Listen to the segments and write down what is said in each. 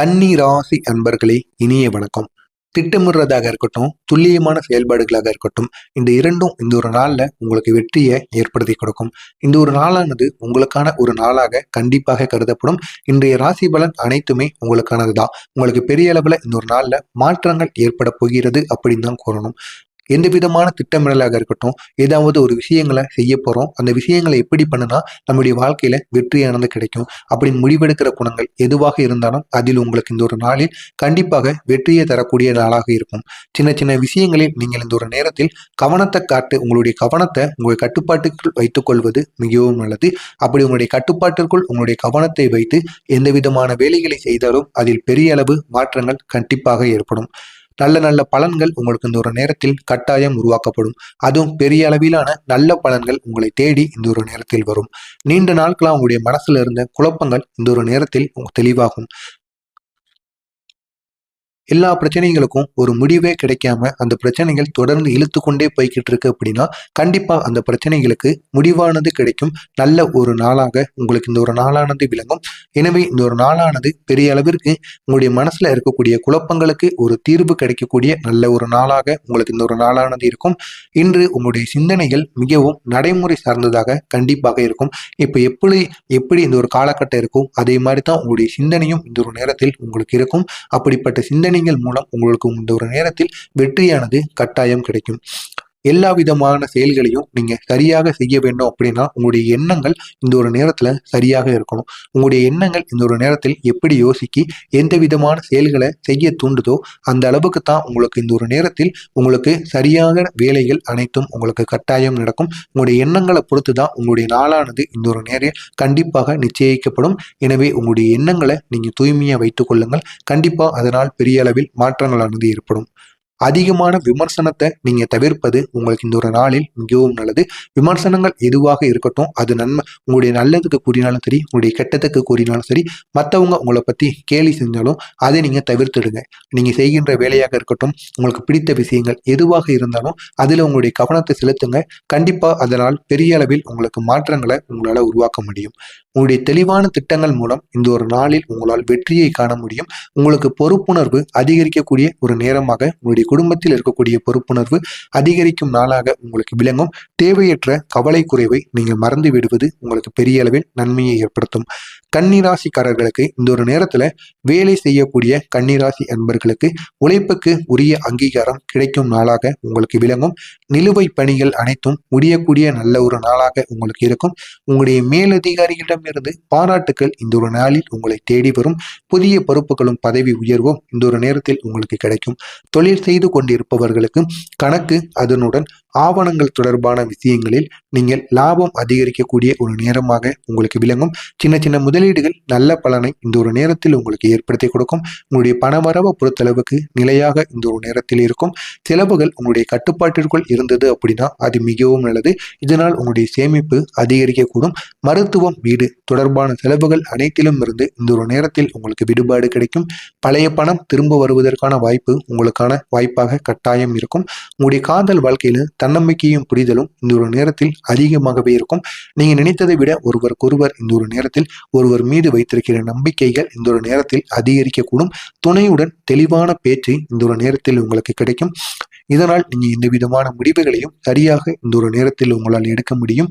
கன்னி ராசி அன்பர்களே இனிய வணக்கம். திட்டமிடுறதாக இருக்கட்டும் துல்லியமான செயல்பாடுகளாக இருக்கட்டும் இந்த இரண்டும் இந்த ஒரு நாளில் உங்களுக்கு வெற்றியை ஏற்படுத்தி கொடுக்கும். இந்த ஒரு நாளானது உங்களுக்கான ஒரு நாளாக கண்டிப்பாக கருதப்படும். இன்றைய ராசி பலன் அனைத்துமே உங்களுக்கானது தான் உங்களுக்கு பெரிய அளவில் இந்த ஒரு நாளில் மாற்றங்கள் ஏற்பட போகிறது அப்படின்னு தான் கூறணும். எந்த விதமான திட்டமிடலாக இருக்கட்டும் ஏதாவது ஒரு விஷயங்களை செய்ய போகிறோம் அந்த விஷயங்களை எப்படி பண்ணுனா நம்முடைய வாழ்க்கையில் வெற்றியானது கிடைக்கும். அப்படின்னு முடிவெடுக்கிற குணங்கள் எதுவாக இருந்தாலும் அதில் உங்களுக்கு இந்த ஒரு நாளில் கண்டிப்பாக வெற்றியை தரக்கூடிய நாளாக இருக்கும். சின்ன சின்ன விஷயங்களில் நீங்கள் இந்த ஒரு நேரத்தில் கவனத்தை காட்டு உங்களுடைய கவனத்தை உங்கள் கட்டுப்பாட்டுக்குள் வைத்துக்கொள்வது மிகவும் நல்லது. அப்படி உங்களுடைய கட்டுப்பாட்டிற்குள் உங்களுடைய கவனத்தை வைத்து எந்த விதமான வேலைகளை செய்தாலும் அதில் பெரிய அளவு மாற்றங்கள் கண்டிப்பாக ஏற்படும். நல்ல நல்ல பலன்கள் உங்களுக்கு இந்த ஒரு நேரத்தில் கட்டாயம் உருவாக்கப்படும். அதுவும் பெரிய அளவிலான நல்ல பலன்கள் உங்களை தேடி இந்த ஒரு நேரத்தில் வரும். நீண்ட நாட்களாக உங்களுடைய மனசுல இருந்த குழப்பங்கள் இந்த ஒரு நேரத்தில் தெளிவாகும். எல்லா பிரச்சனைகளுக்கும் ஒரு முடிவே கிடைக்காம அந்த பிரச்சனைகள் தொடர்ந்து இழுத்து கொண்டே போய்கிட்டு இருக்கு அப்படின்னா கண்டிப்பா அந்த பிரச்சனைகளுக்கு முடிவானது கிடைக்கும். நல்ல ஒரு நாளாக உங்களுக்கு இந்த ஒரு நாளானது விளங்கும். எனவே இந்த ஒரு நாளானது பெரிய அளவிற்கு உங்களுடைய மனசுல இருக்கக்கூடிய குழப்பங்களுக்கு ஒரு தீர்வு கிடைக்கக்கூடிய நல்ல ஒரு நாளாக உங்களுக்கு இந்த ஒரு நாளானது இருக்கும். இன்று உங்களுடைய சிந்தனைகள் மிகவும் நடைமுறை சார்ந்ததாக கண்டிப்பாக இருக்கும். இப்போ எப்படி எப்படி இந்த ஒரு காலகட்டம் இருக்கும்? அதே மாதிரி தான் உங்களுடைய சிந்தனையும் இந்த ஒரு நேரத்தில் உங்களுக்கு இருக்கும். அப்படிப்பட்ட சிந்தனை செயல்கள் மூலம் உங்களுக்கு இந்த ஒரு நேரத்தில் வெற்றியானது கட்டாயம் கிடைக்கும். எல்லா விதமான செயல்களையும் நீங்க சரியாக செய்ய வேண்டும் அப்படின்னா உங்களுடைய எண்ணங்கள் இந்த ஒரு நேரத்துல சரியாக இருக்கணும். உங்களுடைய எண்ணங்கள் இந்த ஒரு நேரத்தில் எப்படி யோசிக்கி எந்த விதமான செயல்களை செய்ய தூண்டுதோ அந்த அளவுக்கு தான் உங்களுக்கு இந்த ஒரு நேரத்தில் உங்களுக்கு சரியான வேலைகள் அனைத்தும் உங்களுக்கு கட்டாயம் நடக்கும். உங்களுடைய எண்ணங்களை பொறுத்து தான் உங்களுடைய நாளானது இந்த ஒரு நேரம் கண்டிப்பாக நிச்சயிக்கப்படும். எனவே உங்களுடைய எண்ணங்களை நீங்க தூய்மையா வைத்துக் கொள்ளுங்கள். கண்டிப்பா அதனால் பெரிய அளவில் மாற்றங்களானது ஏற்படும். அதிகமான விமர்சனத்தை நீங்க தவிர்ப்பது உங்களுக்கு இந்த ஒரு நாளில் மிகவும் நல்லது. விமர்சனங்கள் எதுவாக இருக்கட்டும் அது நன்மை உங்களுடைய நல்லதுக்கு கூறினாலும் சரி உங்களுடைய கெட்டத்துக்கு கூறினாலும் சரி மற்றவங்க உங்களை பத்தி கேலி செஞ்சாலும் அதை நீங்க தவிர்த்துடுங்க. நீங்க செய்கின்ற வேலையாக இருக்கட்டும் உங்களுக்கு பிடித்த விஷயங்கள் எதுவாக இருந்தாலும் அதுல உங்களுடைய கவனத்தை செலுத்துங்க. கண்டிப்பா அதனால் பெரிய அளவில் உங்களுக்கு மாற்றங்களை உங்களால் உருவாக்க முடியும். உங்களுடைய தெளிவான திட்டங்கள் மூலம் இந்த ஒரு நாளில் உங்களால் வெற்றியை காண முடியும். உங்களுக்கு பொறுப்புணர்வு அதிகரிக்கக்கூடிய ஒரு நேரமாக உங்களுடைய குடும்பத்தில் இருக்கக்கூடிய பொறுப்புணர்வு அதிகரிக்கும் நாளாக உங்களுக்கு விளங்கும். தேவையற்ற கவலை குறைவை நீங்கள் மறந்து விடுவது உங்களுக்கு பெரிய அளவில் நன்மையை ஏற்படுத்தும். கன்னிராசிக்காரர்களுக்கு இந்த ஒரு நேரத்துல வேலை செய்யக்கூடிய கன்னிராசி அன்பர்களுக்கு உழைப்புக்கு உரிய அங்கீகாரம் கிடைக்கும் நாளாக உங்களுக்கு விளங்கும். நிலுவை பணிகள் அனைத்தும் முடியக்கூடிய நல்ல ஒரு நாளாக உங்களுக்கு இருக்கும். உங்களுடைய மேலதிகாரிகளிடமிருந்து பாராட்டுக்கள் இந்த ஒரு நாளில் உங்களை தேடி வரும். புதிய பொறுப்புகளும் பதவி உயர்வும் இந்த ஒரு நேரத்தில் உங்களுக்கு கிடைக்கும். தொழில் செய்து கொண்டிருப்பவர்களுக்கு கணக்கு அதனுடன் ஆவணங்கள் தொடர்பான விஷயங்களில் நீங்கள் லாபம் அதிகரிக்கக்கூடிய ஒரு நேரமாக உங்களுக்கு விளங்கும். சின்ன சின்ன முதலீடுகள் நல்ல பலனை இந்த ஒரு நேரத்தில் உங்களுக்கு ஏற்படுத்தி கொடுக்கும். உங்களுடைய பணமரவை பொறுத்தளவுக்கு நிலையாக இந்த ஒரு நேரத்தில் இருக்கும். செலவுகள் உங்களுடைய கட்டுப்பாட்டிற்குள் இருந்தது அப்படின்னா அது மிகவும் நல்லது. இதனால் உங்களுடைய சேமிப்பு அதிகரிக்கக்கூடும். மருத்துவம் வீடு தொடர்பான செலவுகள் அனைத்திலும் இருந்து இந்த ஒரு நேரத்தில் உங்களுக்கு விடுபாடு கிடைக்கும். பழைய பணம் திரும்ப வருவதற்கான வாய்ப்பு உங்களுக்கான வாய்ப்பாக கட்டாயம் இருக்கும். உங்களுடைய காதல் வாழ்க்கையில தன்னம்பிக்கையும் புரிதலும் இந்த ஒரு நேரத்தில் அதிகமாகவே இருக்கும். நீங்க நினைத்ததை விட ஒருவருக்கொருவர் இந்த ஒரு நேரத்தில் ஒருவர் மீது வைத்திருக்கிற நம்பிக்கைகள் இந்த ஒரு நேரத்தில் அதிகரிக்கக்கூடும். துணையுடன் தெளிவான பேச்சு இந்த ஒரு நேரத்தில் உங்களுக்கு கிடைக்கும். இதனால் நீங்க எந்த விதமான முடிவுகளையும் சரியாக இந்த ஒரு நேரத்தில் உங்களால் எடுக்க முடியும்.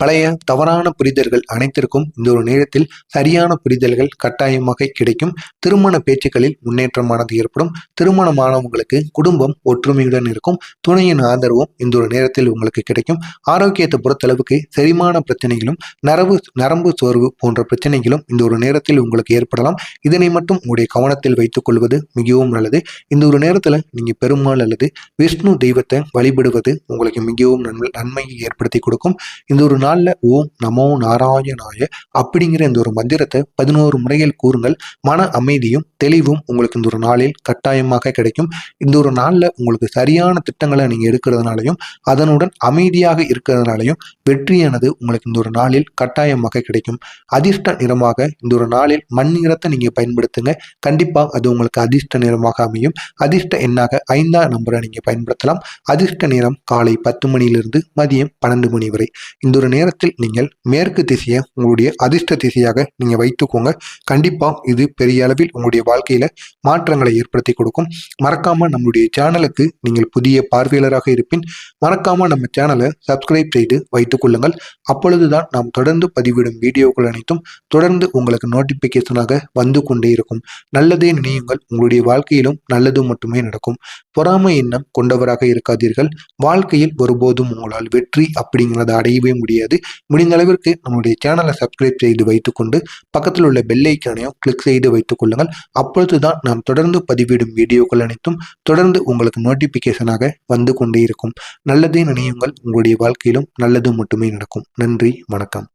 பழைய தவறான புரிதல்கள் அனைத்திற்கும் இந்த ஒரு நேரத்தில் சரியான புரிதல்கள் கட்டாயமாக கிடைக்கும். திருமண பேச்சுக்களில் முன்னேற்றமானது ஏற்படும். திருமணமானவங்களுக்கு குடும்பம் ஒற்றுமையுடன் இருக்கும். துணையின் ஆதரவும் இந்த ஒரு நேரத்தில் உங்களுக்கு கிடைக்கும். ஆரோக்கியத்தை பொறுத்தளவுக்கு செரிமான பிரச்சனைகளும் நரம்பு நரம்பு சோர்வு போன்ற பிரச்சனைகளும் இந்த ஒரு நேரத்தில் உங்களுக்கு ஏற்படலாம். இதனை மட்டும் உங்களுடைய கவனத்தில் வைத்துக் கொள்வது மிகவும் நல்லது. இந்த ஒரு நேரத்தில் நீங்க பெருமாள் அல்லது விஷ்ணு தெய்வத்தை வழிபடுவது உங்களுக்கு மிகவும் நன்மையை ஏற்படுத்தி கொடுக்கும். இந்த ஒரு நாளில் ஓம் நமோ நாராயணாய அப்படிங்கிற இந்த ஒரு மந்திரத்தை பதினோரு முறைகள் கூறுங்கள். மன அமைதியும் தெளிவும் உங்களுக்கு இந்த ஒரு நாளில் கட்டாயமாக கிடைக்கும். இந்த ஒரு நாளில் உங்களுக்கு சரியான திட்டங்களை நீங்கள் எடுக்கிறதுனாலையும் அதனுடன் அமைதியாக இருக்கிறதுனாலையும் வெற்றியானது உங்களுக்கு இந்த ஒரு நாளில் கட்டாயமாக கிடைக்கும். அதிர்ஷ்ட நிறமாக இந்த ஒரு நாளில் மண் நிறத்தை நீங்கள் பயன்படுத்துங்க. கண்டிப்பாக அது உங்களுக்கு அதிர்ஷ்ட நிறமாக அமையும். அதிர்ஷ்ட எண்ணாக ஐந்தாம் நம்பரை நீங்கள் பயன்படுத்தலாம். அதிர்ஷ்ட நிறம் காலை பத்து மணியிலிருந்து மதியம் பன்னெண்டு மணி வரை. இந்த ஒரு நேரத்தில் நீங்கள் மேற்கு திசையை உங்களுடைய அதிர்ஷ்ட திசையாக நீங்கள் வைத்துக்கோங்க. கண்டிப்பாக இது பெரிய அளவில் உங்களுடைய வாழ்க்கையில் மாற்றங்களை ஏற்படுத்தி கொடுக்கும். மறக்காமல் நம்முடைய சேனலுக்கு நீங்கள் புதிய பார்வையாளராக இருப்பின் மறக்காமல் நம்ம சேனலை சப்ஸ்கிரைப் செய்து வைத்துக் கொள்ளுங்கள். அப்பொழுதுதான் நாம் தொடர்ந்து பதிவிடும் வீடியோக்கள் அனைத்தும் தொடர்ந்து உங்களுக்கு நோட்டிஃபிகேஷனாக வந்து கொண்டே இருக்கும். நல்லதே நினையுங்கள். உங்களுடைய வாழ்க்கையிலும் நல்லது மட்டுமே நடக்கும். பொறாமை எண்ணம் கொண்டவராக இருக்காதீர்கள். வாழ்க்கையில் ஒருபோதும் உங்களால் வெற்றி அப்படிங்கிறத அடையவே முடியாது. முடிந்த அளவிற்கு நம்முடைய சேனலை சப்ஸ்கிரைப் செய்து வைத்துக்கொண்டு பக்கத்தில் உள்ள பெல்லைக்கானையும் கிளிக் செய்து வைத்துக் கொள்ளுங்கள். அப்பொழுதுதான் நாம் தொடர்ந்து பதிவிடும் வீடியோக்கள் அனைத்தும் தொடர்ந்து உங்களுக்கு நோட்டிபிகேஷனாக வந்து கொண்டே இருக்கும். நல்லதே நினையுங்கள். உங்களுடைய வாழ்க்கையிலும் நல்லது மட்டுமே நடக்கும். நன்றி. வணக்கம்.